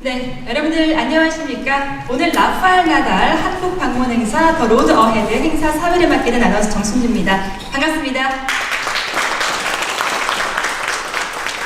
네, 여러분들 안녕하십니까? 오늘 라파엘 나달 한국 방문 행사 더 로드 어헤드 행사 사회를 된 아나운서 정순주입니다. 반갑습니다.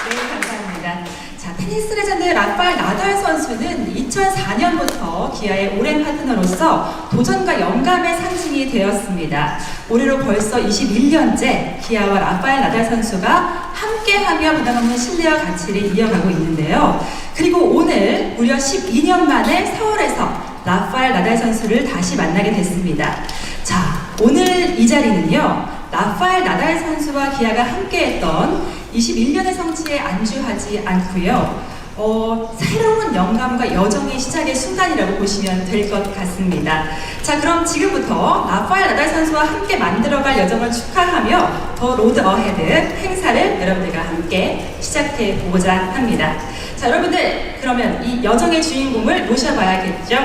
네, 감사합니다. 자, 테니스 레전드 라파엘 나달 선수는 2004년부터 기아의 오랜 파트너로서 도전과 영감의 상징이 되었습니다. 올해로 벌써 21년째 기아와 라파엘 나달 선수가 함께하며 부담없는 신뢰와 가치를 이어가고 있는데요. 그리고 오늘 무려 12년 만에 서울에서 라파엘 나달 선수를 다시 만나게 됐습니다. 자, 오늘 이 자리는요. 라파엘 나달 선수와 기아가 함께했던 21년의 성취에 안주하지 않고요. 어, 새로운 영감과 여정의 시작의 순간이라고 보시면 될 것 같습니다. 자, 그럼 지금부터 라파엘 나달 선수와 함께 만들어갈 여정을 축하하며 더 로드 어헤드 행사를 여러분들과 함께 시작해 보고자 합니다. 자, 여러분들 그러면 이 여정의 주인공을 모셔봐야겠죠?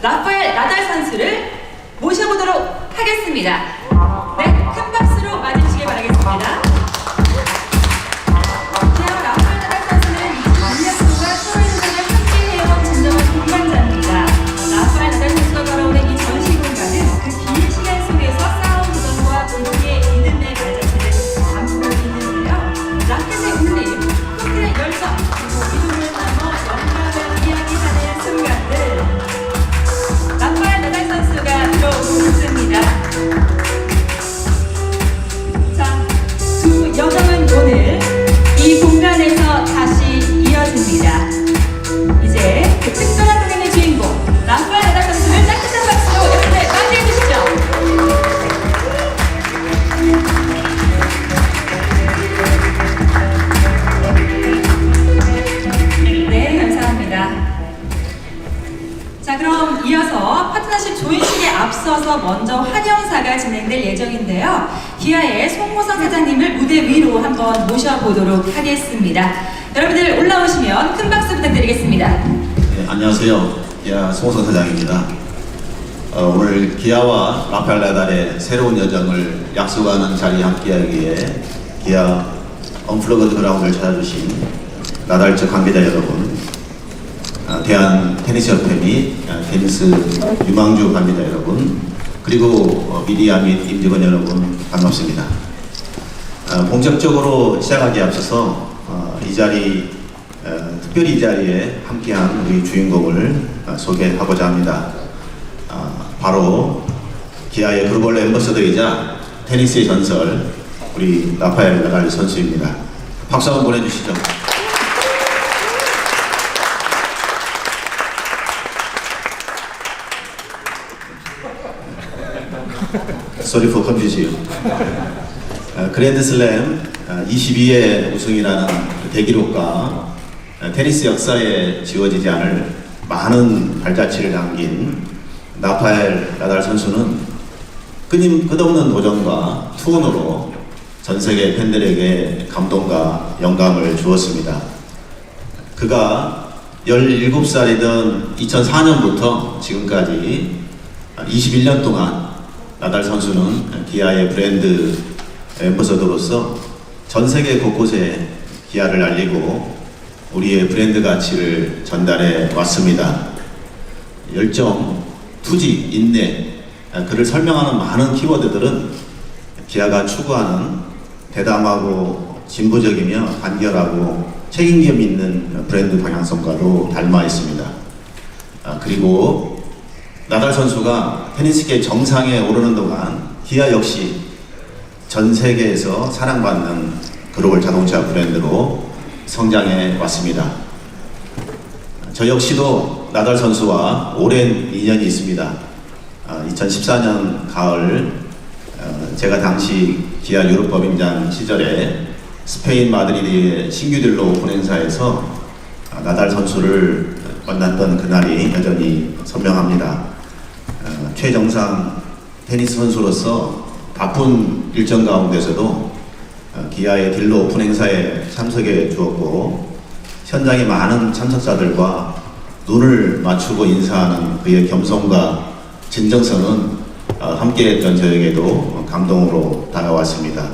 라파엘 나달 선수를 모셔보도록 하겠습니다. 네, 큰 박수로 맞으시길 바라겠습니다. 자, 그럼 이어서 파트너십 조인식에 앞서서 먼저 환영사가 진행될 예정인데요. 기아의 송모성 사장님을 무대 위로 한번 모셔보도록 하겠습니다. 여러분들 올라오시면 큰 박수 부탁드리겠습니다. 네, 안녕하세요. 기아 송호선 사장입니다. 어, 오늘 기아와 라파엘 나달의 새로운 여정을 약속하는 자리에 함께하기에 기아 언플러그드 그라운드를 찾아주신 나달적 관계자 여러분, 어, 대한 테니스협회 및 어, 테니스 유망주 관계자 여러분, 그리고 어, 미디어 및 임직원 여러분 반갑습니다. 어, 본격적으로 시작하기에 앞서서 어, 이 자리 어, 특별히 이 자리에 함께한 우리 주인공을 어, 소개하고자 합니다. 어, 바로 기아의 글로벌 엠버서더이자 테니스의 전설 우리 라파엘 나달 선수입니다. 박수 한번 보내주시죠. Sorry for confusion. 어, 그랜드슬램 22회 우승이라는 그 대기록과 어, 테니스 역사에 지워지지 않을 많은 발자취를 남긴 나파엘 나달 선수는 끊임 끝없는 도전과 투혼으로 전 세계 팬들에게 감동과 영감을 주었습니다. 그가 17살이던 2004년부터 지금까지 21년 동안 나달 선수는 기아의 브랜드 엠버서더로서 전 세계 곳곳에 기아를 알리고 우리의 브랜드 가치를 전달해 왔습니다. 열정, 투지, 인내, 그를 설명하는 많은 키워드들은 기아가 추구하는 대담하고 진보적이며 간결하고 책임감 있는 브랜드 방향성과도 닮아 있습니다. 아, 그리고 나달 선수가 테니스계 정상에 오르는 동안 기아 역시 전 세계에서 사랑받는 글로벌 자동차 브랜드로 성장해 왔습니다. 저 역시도 나달 선수와 오랜 인연이 있습니다. 2014년 가을 어, 제가 당시 기아 유럽 법인장 시절에 스페인 마드리드의 신규딜로 오픈 행사에서 아, 나달 선수를 만났던 그날이 여전히 선명합니다. 어, 최정상 테니스 선수로서 바쁜 일정 가운데서도 어, 기아의 딜로 오픈 행사에 참석해 주었고 현장의 많은 참석자들과 눈을 맞추고 인사하는 그의 겸손과 진정성은 어, 함께했던 저에게도 감동으로 다가왔습니다.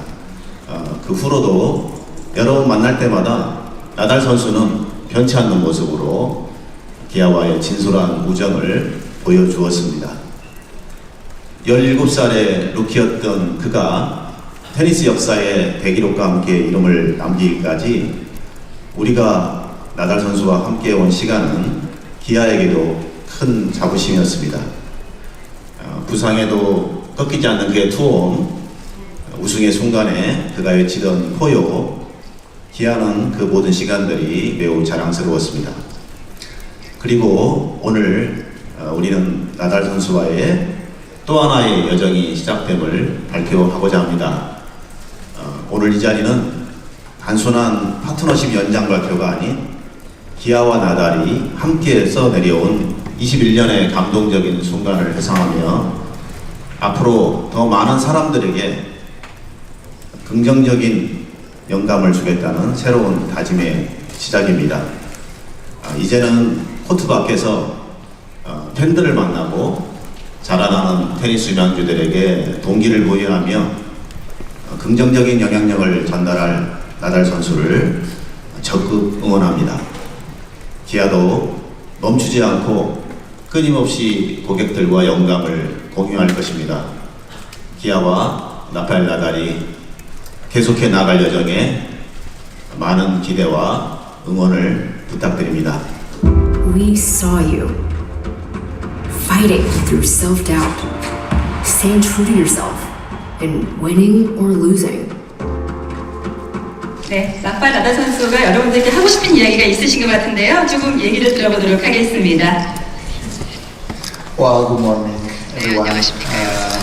어, 그 후로도 여러 번 만날 때마다 나달 선수는 변치 않는 모습으로 기아와의 진솔한 우정을 보여주었습니다. 17살의 루키였던 그가 테니스 역사에 대기록과 함께 이름을 남기기까지 우리가 나달 선수와 함께 온 시간은 기아에게도 큰 자부심이었습니다. 어, 부상에도 꺾이지 않는 그의 투혼, 우승의 순간에 그가 외치던 포효, 기아는 그 모든 시간들이 매우 자랑스러웠습니다. 그리고 오늘 어, 우리는 나달 선수와의 또 하나의 여정이 시작됨을 발표하고자 합니다. 어, 오늘 이 자리는 단순한 파트너십 연장 발표가 아닌 기아와 나달이 함께해서 내려온 21년의 감동적인 순간을 회상하며 앞으로 더 많은 사람들에게 긍정적인 영감을 주겠다는 새로운 다짐의 시작입니다. 아, 이제는 코트 밖에서 어, 팬들을 만나고 자라나는 테니스 유망주들에게 동기를 부여하며 어, 긍정적인 영향력을 전달할 나달 선수를 적극 응원합니다. 기아도 멈추지 않고 끊임없이 고객들과 영감을 공유할 것입니다. 기아와 나팔 나달이 계속해 나갈 여정에 많은 기대와 응원을 부탁드립니다. We saw you fighting through self doubt, staying true to yourself, and winning or losing. 네, 라팔 나달 선수가 여러분들께 하고 싶은 이야기가 있으신 것 같은데요. 조금 얘기를 들어보도록 하겠습니다. Well, good morning, everyone. Uh,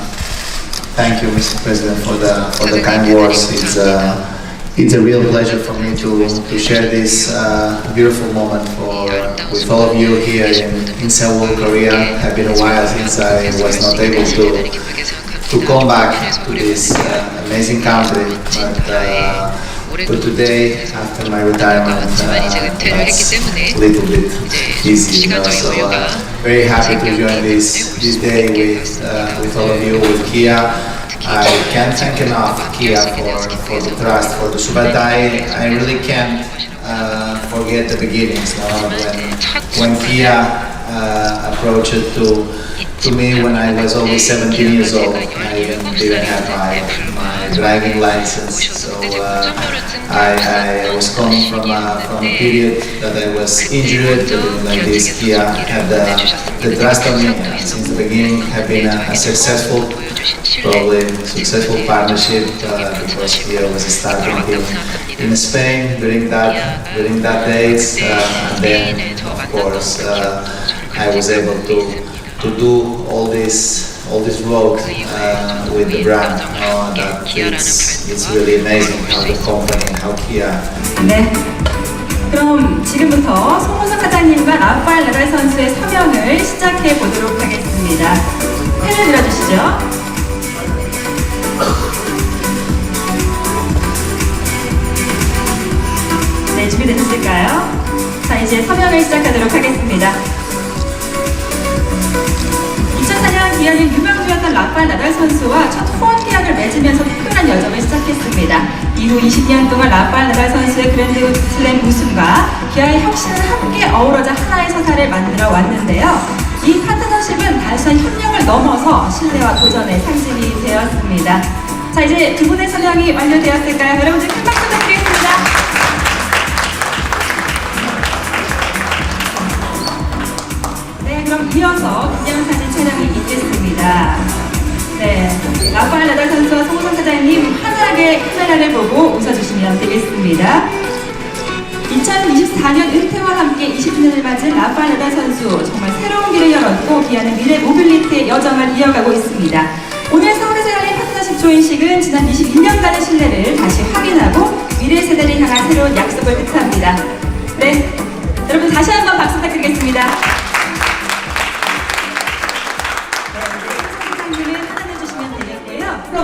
thank you, Mr. President, for the for the kind words. It's uh, it's a real pleasure for me to to share this uh, beautiful moment for with all of you here in in Seoul, Korea. Have been a while since I was not able to to come back to this uh, amazing country, but. Uh, but today, after my retirement, uh, a little bit easy, you know. So uh, very happy to join this this day with uh, with all of you with Kia. I can't thank enough Kia for, for the trust, for the support. I, I really can't uh, forget the beginnings. Know, when when Kia uh, approached to to me when I was only 17 years old. I didn't, have my, my driving license, so uh, I, I was coming from a, from a period that I was injured, like this Kia had the, the trust on me since the beginning. Have been a, a successful, probably successful partnership uh, because Kia was starting in, in Spain during that during that days, uh, and then of course uh, I was able to to do all this all this work uh, with the brand. Uh, that it's, it's really amazing how the company, how Kia 네. 그럼 지금부터 송호석 사장님과 라파엘 나달 선수의 서명을 시작해 보도록 하겠습니다. 펜을 들어주시죠. 네, 준비되셨을까요? 자, 이제 서명을 시작하도록 하겠습니다. 2004년 기아는 유망주였던 라파엘 나달 선수와 첫 후원 계약을 맺으면서 특별한 여정을 시작했습니다. 이후 20년 동안 라파엘 나달 선수의 그랜드 슬램 우승과 기아의 혁신을 함께 어우러져 하나의 서사를 만들어 왔는데요. 이 파트너십은 단순한 협력을 넘어서 신뢰와 도전의 상징이 되었습니다. 자, 이제 두 분의 서명이 완료되었을까요? 여러분들 큰 박수 부탁드리겠습니다. 네, 그럼 이어서 기념사진 촬영이 있겠습니다. 네, 라파엘 나달 선수와 송호선 사장님 환하게 카메라를 보고 웃어주시면 되겠습니다. 2024년 은퇴와 함께 20주년을 맞은 나달 선수 정말 새로운 길을 열었고 기아는 미래 모빌리티의 여정을 이어가고 있습니다. 오늘 서울에서 열린 파트너십 조인식은 지난 21년간의 신뢰를 다시 확인하고 미래 세대를 향한 새로운 약속을 뜻합니다. 네, 여러분 다시 한번 박수 부탁드리겠습니다.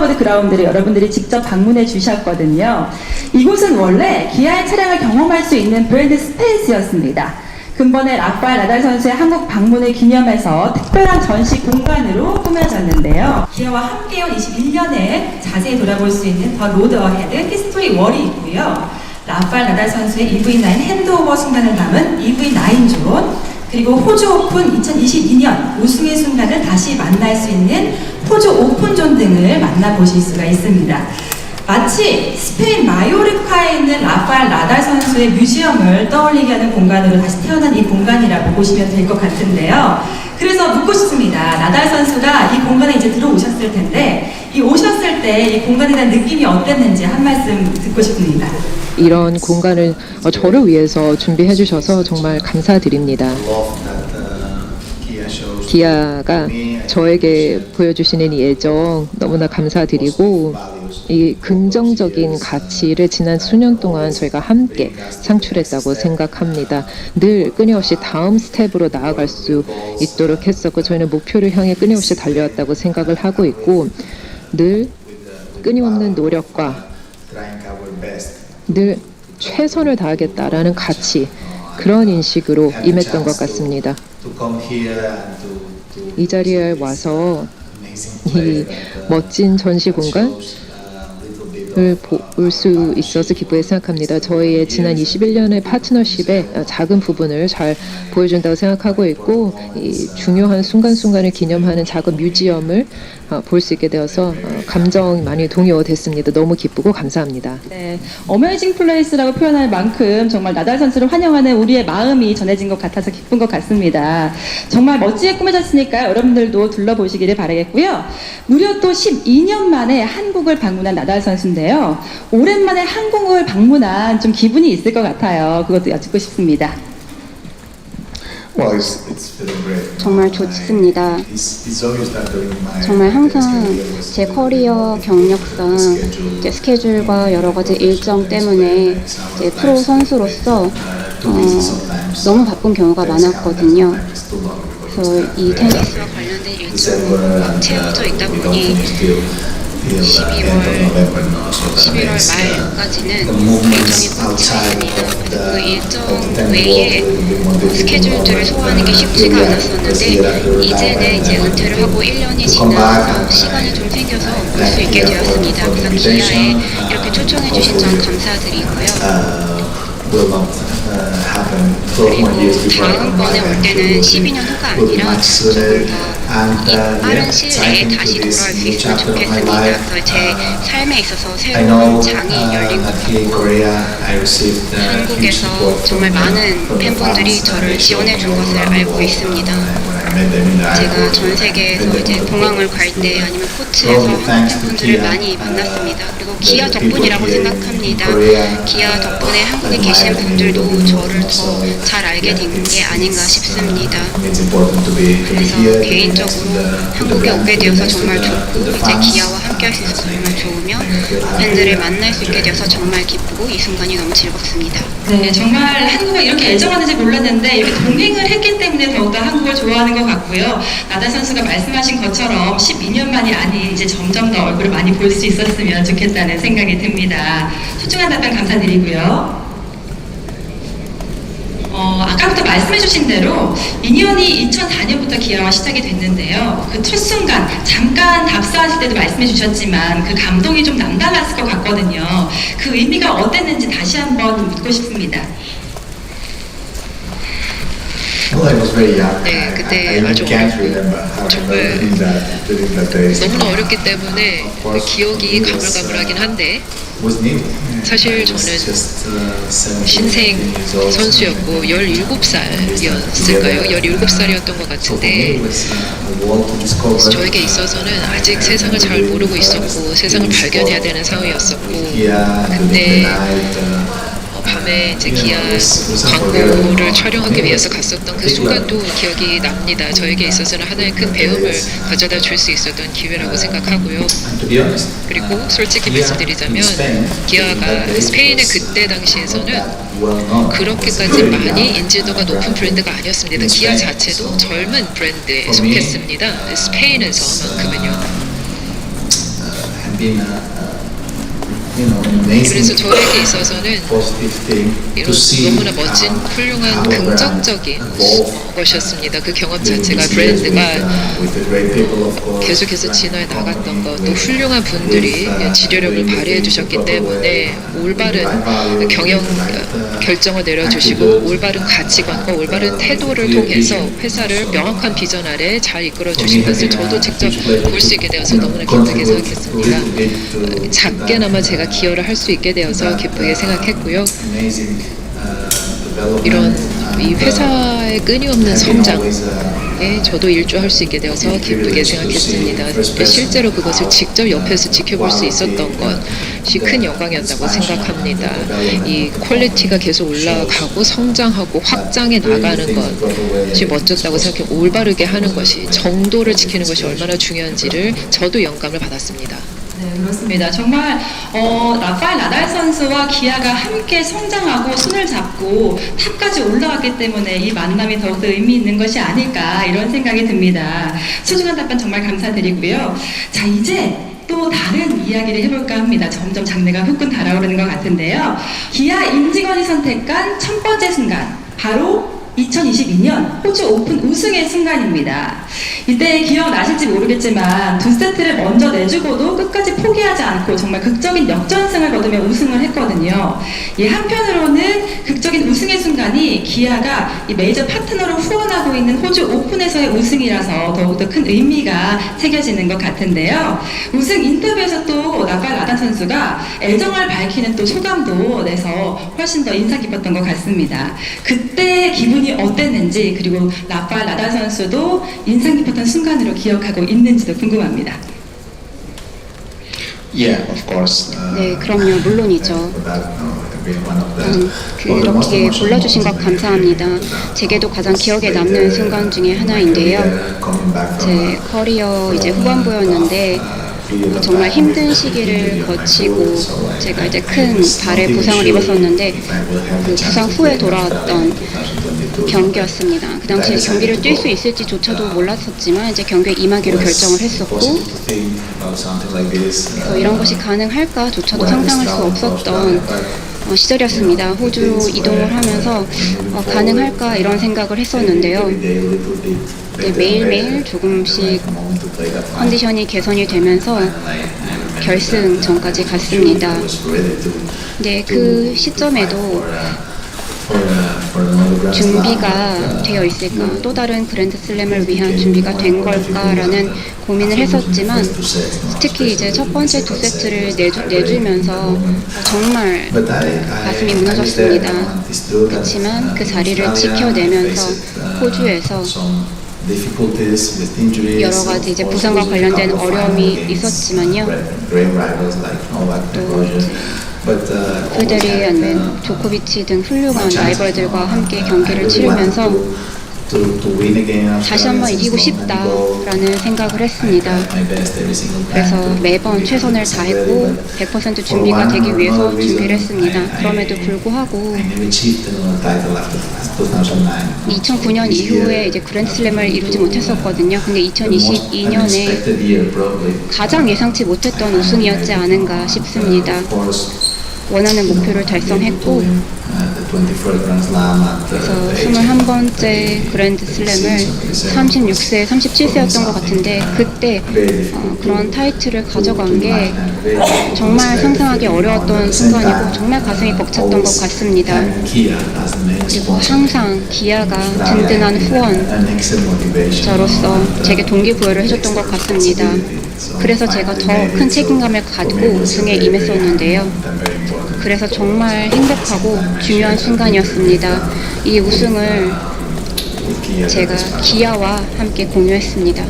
되겠고요. 플로버드 그라운드를 여러분들이 직접 방문해 주셨거든요. 이곳은 원래 기아의 차량을 경험할 수 있는 브랜드 스페이스였습니다. 근본의 라파엘 나달 선수의 한국 방문을 기념해서 특별한 전시 공간으로 꾸며졌는데요. 기아와 함께온 21년에 자세히 돌아볼 수 있는 더 로드 어헤드 히스토리 월이 있고요. 라파엘 나달 선수의 EV9 핸드오버 순간을 담은 EV9 존, 그리고 호주 오픈 2022년 우승의 순간을 다시 만날 수 있는 호주 오픈존 등을 만나보실 수가 있습니다. 마치 스페인 마요르카에 있는 라파엘 나달 선수의 뮤지엄을 떠올리게 하는 공간으로 다시 태어난 이 공간이라고 보시면 될 것 같은데요. 그래서 묻고 싶습니다. 나달 선수가 이 공간에 이제 들어오셨을 텐데 이 오셨을 때 이 공간에 대한 느낌이 어땠는지 한 말씀 듣고 싶습니다. 이런 공간을 어, 저를 위해서 준비해 주셔서 정말 감사드립니다. to 기아가 저에게 보여주시는 이 애정 너무나 감사드리고 이 긍정적인 가치를 지난 수년 동안 저희가 함께 창출했다고 생각합니다. 늘 끊임없이 다음 스텝으로 나아갈 수 있도록 했었고 저희는 목표를 향해 끊임없이 달려왔다고 생각을 하고 있고 늘 끊임없는 노력과. 늘 최선을 다하겠다라는 가치 그런 인식으로 임했던 것 같습니다. 이 자리에 와서 이 uh, 멋진 전시 공간 shows, little bit 을 of 볼수 있어서 기쁘게 생각합니다. 저희의 지난 21년의 파트너십의 작은 부분을 잘 보여준다고 생각하고 있고 이 중요한 순간순간을 기념하는 작은 뮤지엄을 어, 볼수 있게 되어서 어, 감정이 많이 동요됐습니다. 너무 기쁘고 감사합니다. 네, 어메이징 플레이스라고 표현할 만큼 정말 나달 선수를 환영하는 우리의 마음이 전해진 것 같아서 기쁜 것 같습니다. 정말 멋지게 꾸며졌으니까 여러분들도 둘러보시기를 바라겠고요. 무려 또 12년 만에 한국을 방문한 나달 선수인데 요. 오랜만에 한국을 방문한 좀 기분이 있을 것 같아요. 그것도 여쭙고 싶습니다. Well, it's, it's great. 정말 좋습니다. It's, it's obvious that during my 정말 항상 제 커리어 경력상 이제 스케줄과 여러 가지 일정 때문에 이제 프로 선수로서 어, 너무 바쁜 경우가 많았거든요. 그래서 이 테니스와 관련된 일정이 채워져 있다 보니 11월 말까지는 일정이 꽉 차있습니다. 그 일정 외에 스케줄들을 소화하는 게 쉽지가 않았었는데 이제는 이제 은퇴를 하고 1년이 지나서 시간이 좀 생겨서 볼 수 있게 되었습니다. 그래서 기아에 이렇게 초청해 주신 점 감사드리고요. 그리고 다음번에 올 때는 12년 후가 아니라 조금 더 이 빠른 시일 내에 다시 돌아올 수 있으면 좋겠습니다. 제 삶에 있어서 새로운 장이 열린 것 같고 한국에서 정말 많은 팬분들이 저를 지원해 준 것을 알고 있습니다. 제가 전 세계에서 이제 공항을 갈 때 아니면 코치에서 한국 팬분들을 많이 만났습니다. 그리고 기아 덕분이라고 생각합니다. 기아 덕분에 한국에 계신 분들도 저를 더 잘 알게 된 게 아닌가 싶습니다. 그래서 개인적으로 한국에 오게 되어서 정말 좋고 이제 기아와 함께 할 수 있어서 정말 좋으며 팬들을 만날 수 있게 되어서 정말 기쁘고 이 순간이 너무 즐겁습니다. 네, 정말 한국을 이렇게 애정하는지 몰랐는데 이렇게 동행을 했기 때문에 더욱더 한국을 좋아하는 것 같고요. 나달 선수가 말씀하신 것처럼 12년 만이 아닌 이제 점점 더 얼굴을 많이 볼 수 있었으면 좋겠다는 생각이 듭니다. 소중한 답변 감사드리고요. 어, 아까부터 말씀해주신 대로 인연이 2004년부터 기아와 시작이 됐는데요. 그 첫 순간 잠깐 답사하실 때도 말씀해주셨지만 그 감동이 좀 남달랐을 것 같거든요. 그 의미가 어땠는지 다시 한번 묻고 싶습니다. 네, 그때 아주 정말 너무나 어렸기 때문에 그 기억이 가물가물하긴 한데 사실 저는 신생 선수였고 17살이었을까요? 17살이었던 것 같은데 저에게 있어서는 아직 세상을 잘 모르고 있었고 세상을 발견해야 되는 상황이었었고 그때 어, 밤에 이제 기아 광고를 촬영하기 위해서 갔었던 그 순간도 기억이 납니다. 저에게 있어서는 하나의 큰 배움을 가져다 줄 수 있었던 기회라고 생각하고요. 그리고 솔직히 말씀드리자면 기아가 스페인의 그때 당시에서는 그렇게까지 많이 인지도가 높은 브랜드가 아니었습니다. 기아 자체도 젊은 브랜드에 속했습니다. 스페인에서만큼은요. 그래서 저에게 있어서는 이런 너무나 멋진 훌륭한 긍정적인 것이었습니다. 그 경험 자체가 브랜드가 계속해서 진화해 나갔던 것, 또 훌륭한 분들이 지도력을 발휘해 주셨기 때문에 올바른 경영 결정을 내려주시고 올바른 가치관과 올바른 태도를 통해서 회사를 명확한 비전 아래 잘 이끌어 주신 것을 저도 직접 볼 수 있게 되어서 너무나 기쁘게 생각했습니다. 어, 작게나마 제가 기여를 할 수 있게 되어서 기쁘게 생각했고요. 이런 이 회사의 끊임없는 성장에 저도 일조할 수 있게 되어서 기쁘게 생각했습니다. 실제로 그것을 직접 옆에서 지켜볼 수 있었던 것이 큰 영광이었다고 생각합니다. 이 퀄리티가 계속 올라가고 성장하고 확장해 나가는 것이 멋졌다고 생각해 올바르게 하는 것이 정도를 지키는 것이 얼마나 중요한지를 저도 영감을 받았습니다. 네, 그렇습니다. 정말 어, 라파엘 나달 선수와 기아가 함께 성장하고 손을 잡고 탑까지 올라왔기 때문에 이 만남이 더욱더 의미 있는 것이 아닐까 이런 생각이 듭니다. 소중한 답변 정말 감사드리고요. 자, 이제 또 다른 이야기를 해볼까 합니다. 점점 장르가 후끈 달아오르는 것 같은데요. 기아 임직원이 선택한 첫 번째 순간, 바로 2022년 호주 오픈 우승의 순간입니다. 이때 기억나실지 모르겠지만 두 세트를 먼저 내주고도 끝까지 포기하지 않고 정말 극적인 역전승을 거두며 우승을 했거든요. 이 한편으로는 극적인 우승의 순간이 기아가 이 메이저 파트너로 후원하고 있는 호주 오픈에서의 우승이라서 더욱더 큰 의미가 새겨지는 것 같은데요. 우승 인터뷰에서 또 나발 라단 선수가 애정을 밝히는 또 소감도 내서 훨씬 더 인상 깊었던 것 같습니다. 그때 기분이 어땠는지 그리고 라발 라단 선수도 인상 깊었던 순간으로 기억하고 있는지도 궁금합니다. Yeah, of course. uh, 네, 그럼요. 물론이죠. uh, 음, 그렇게 골라주신 것 감사합니다. 제게도 가장 기억에 남는 순간 중에 하나인데요. 제 커리어 이제 후반부였는데 어, 정말 힘든 시기를 거치고 제가 이제 큰 발에 부상을 입었었는데 그 부상 후에 돌아왔던 경기였습니다. 그 당시에 경기를 뛸 수 있을지조차도 몰랐었지만 이제 경기에 임하기로 결정을 했었고 그래서 이런 것이 가능할까조차도 상상할 수 없었던 어, 시절이었습니다. 호주로 이동을 하면서 어, 가능할까 이런 생각을 했었는데요. 네, 매일매일 조금씩 컨디션이 개선이 되면서 결승전까지 갔습니다. 네, 그 시점에도 준비가 되어 있을까? 또 다른 그랜드슬램을 위한 준비가 된 걸까라는 고민을 했었지만 특히 이제 첫 번째 두 세트를 내주, 내주면서 정말 가슴이 무너졌습니다. 그렇지만 그 자리를 지켜내면서 호주에서 여러 가지 이제 부상과 관련된 어려움이 있었지만요. 또 페데리 아니면 조코비치 등 훌륭한 라이벌들과 함께 경기를 치르면서 다시 한 번 이기고 싶다라는 생각을 했습니다. 그래서 매번 최선을 다했고 100% 준비가 되기 위해서 준비를 했습니다. 그럼에도 불구하고 2009년 이후에 이제 그랜드슬램을 이루지 못했었거든요. 근데 2022년에 가장 예상치 못했던 우승이었지 않은가 싶습니다. 원하는 목표를 달성했고 그래서 21번째 그랜드 슬램을 36세, 37세였던 것 같은데 그때 어, 그런 타이틀을 가져간 게 정말 상상하기 어려웠던 순간이고 정말 가슴이 벅찼던 것 같습니다. 그리고 항상 기아가 든든한 후원 저로서 제게 동기부여를 해줬던 것 같습니다. 그래서 제가 더 큰 책임감을 가지고 우승에 임했었는데요. 그래서 정말 행복하고 중요한 순간이었습니다. 이 우승을 제가 기아와 함께 공유했습니다.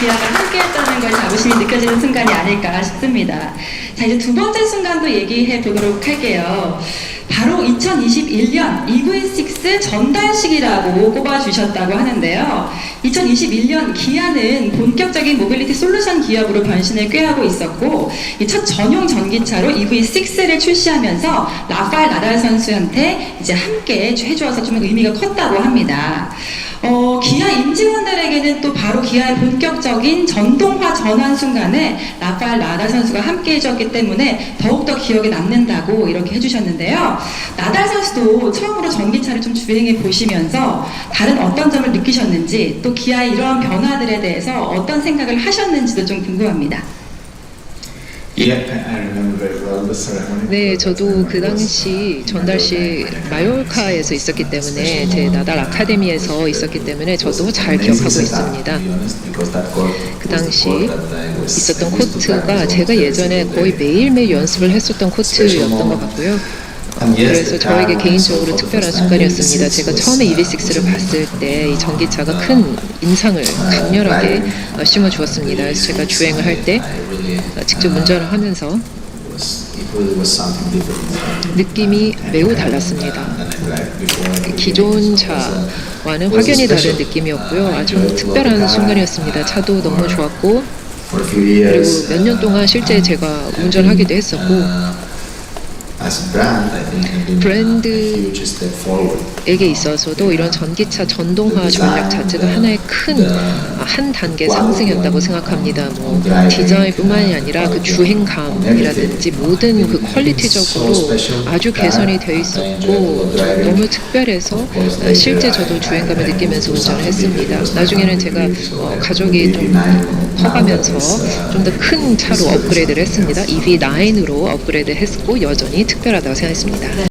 기아가 함께 했다는 걸 자부심이 느껴지는 순간이 아닐까 싶습니다. 자, 이제 두 번째 순간도 얘기해 보도록 할게요. 바로 2021년 EV6 전달식이라고 꼽아주셨다고 하는데요. 2021년 기아는 본격적인 모빌리티 솔루션 기업으로 변신을 꾀하고 있었고, 이첫 전용 전기차로 EV6를 출시하면서 라파엘 나달 선수한테 이제 함께 해주어서 좀 의미가 컸다고 합니다. 어, 기아 임직원들에게는 또 바로 기아의 본격적인 전동화 전환 순간에 라파엘 나달 선수가 함께 해주었기 때문에 더욱더 기억에 남는다고 이렇게 해주셨는데요. 나달 선수도 처음으로 전기차를 좀 주행해 보시면서 다른 어떤 점을 느끼셨는지 또 기아의 이러한 변화들에 대해서 어떤 생각을 하셨는지도 좀 궁금합니다. Yeah, I I remember very well 네, 저도 그 당시 전달시 마요르카에서 있었기 때문에 제 나달 아카데미에서 있었기 때문에 저도 잘 기억하고 있습니다. 그 당시 있었던 코트가 제가 예전에 거의 매일매일 연습을 했었던 코트였던 것 같고요. 그래서 저에게 개인적으로 특별한 순간이었습니다. 제가 처음에 EV6를 봤을 때 이 전기차가 큰 인상을 강렬하게 어, 심어주었습니다. 제가 주행을 할때 어, 직접 운전을 하면서 느낌이 매우 달랐습니다. 기존 차와는 확연히 다른 느낌이었고요. 아주 특별한 순간이었습니다. 차도 너무 좋았고 그리고 몇 년 동안 실제 제가 운전하기도 했었고 브랜드 에게 있어서도 이런 전기차 전동화 전략 자체가 하나의 큰 한 단계 상승이었다고 생각합니다. 뭐 디자인뿐만이 아니라 그 주행감이라든지 모든 그 퀄리티적으로 아주 개선이 되어 있었고 너무 특별해서 실제 저도 주행감을 느끼면서 운전을 했습니다. 나중에는 제가 어, 가족이 좀 커가면서 좀 더 큰 차로 업그레이드를 했습니다. EV9으로 업그레이드 했고 여전히 특별하다고 생각했습니다.